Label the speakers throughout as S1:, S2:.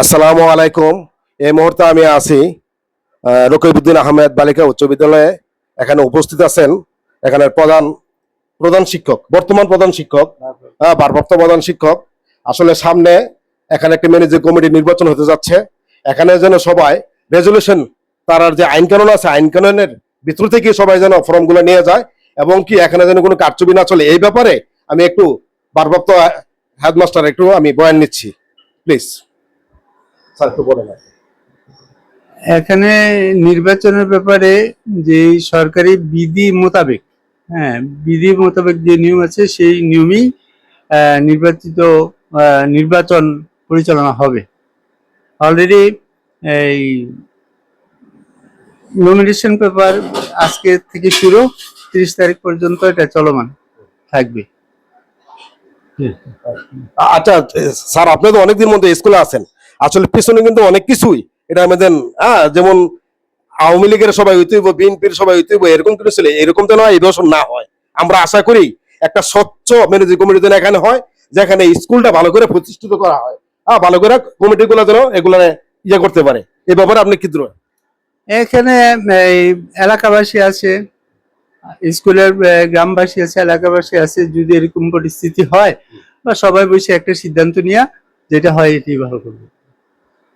S1: আসসালামু আলাইকুম। এই মুহূর্তে আমি আছি আহ, রকিবউদ্দিন আহমেদ বালিকা উচ্চ বিদ্যালয়ে। এখানে উপস্থিত আছেন এখানে প্রধান প্রধান শিক্ষক বর্তমান প্রধান শিক্ষক ভারপ্রাপ্ত প্রধান শিক্ষক। আসলে সামনে এখানে একটি ম্যানেজিং কমিটি নির্বাচন হতে যাচ্ছে। এখানে যেন সবাই রেজলিউশন তার যে আইন কানুন আছে আইন কানুনের ভিতর থেকে সবাই যেন ফর্মগুলো নিয়ে যায় এবং কি এখানে যেন কোনো কারচুপি না চলে। এই ব্যাপারে আমি একটু ভারপ্রাপ্ত হেডমাস্টার একটু আমি বয়ান নিচ্ছি প্লিজ স্যার একটু বলেন
S2: এখানে নির্বাচনের ব্যাপারে যে সরকারি বিধি মোতাবেক হ্যাঁ বিধি মোতাবেক যে নিয়ম আছে সেই নিয়মেই নির্বাচিত নির্বাচন পরিচালনা হবে। অলরেডি এই নমিনেশন পেপার আজকে থেকে শুরু তিরিশ তারিখ পর্যন্ত এটা চলমান থাকবে।
S1: আচ্ছা স্যার, আপনি তো অনেকদিন মধ্যে স্কুলে আছেন। আসলে পিছনে কিন্তু অনেক কিছুই। এটা আমাদের হ্যাঁ যেমন আওয়ামী লীগের সবাই হইতে হইব, বিএনপির সবাই হইতে হইব, এরকম কিছু ছিল। এরকম তো নয়, এই না হয়। আমরা আশা করি একটা স্বচ্ছ ম্যানেজিং কমিটি যেন এখানে হয়, যেখানে স্কুলটা ভালো করে প্রতিষ্ঠিত করা হয়। হ্যাঁ ভালো করে কমিটি গুলো যেন এগুলো ইয়ে করতে পারে। এ ব্যাপারে আপনি কি
S2: এখানে এলাকাবাসী আছে স্কুলের গ্রামবাসী আছে, এলাকাবাসী আছে, যদি এরকম পরিস্থিতি হয়, বা সবাই বসে একটা সিদ্ধান্ত নিয়ে যেটা হয় এটি ভালো করবে।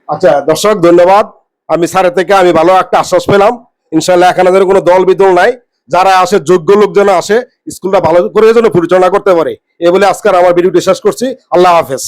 S1: আচ্ছা দর্শক, ধন্যবাদ। আমি স্যারের থেকে আমি ভালো একটা আশ্বাস পেলাম। ইনশাল্লাহ এখানে যেন কোনো দল বিদল নাই। যারা আসে, যোগ্য লোক যেন আসে, স্কুলটা ভালো করে যেন পরিচালনা করতে পারে। এ বলে আজকের আমার ভিডিওটি শেষ করছি। আল্লাহ হাফেজ।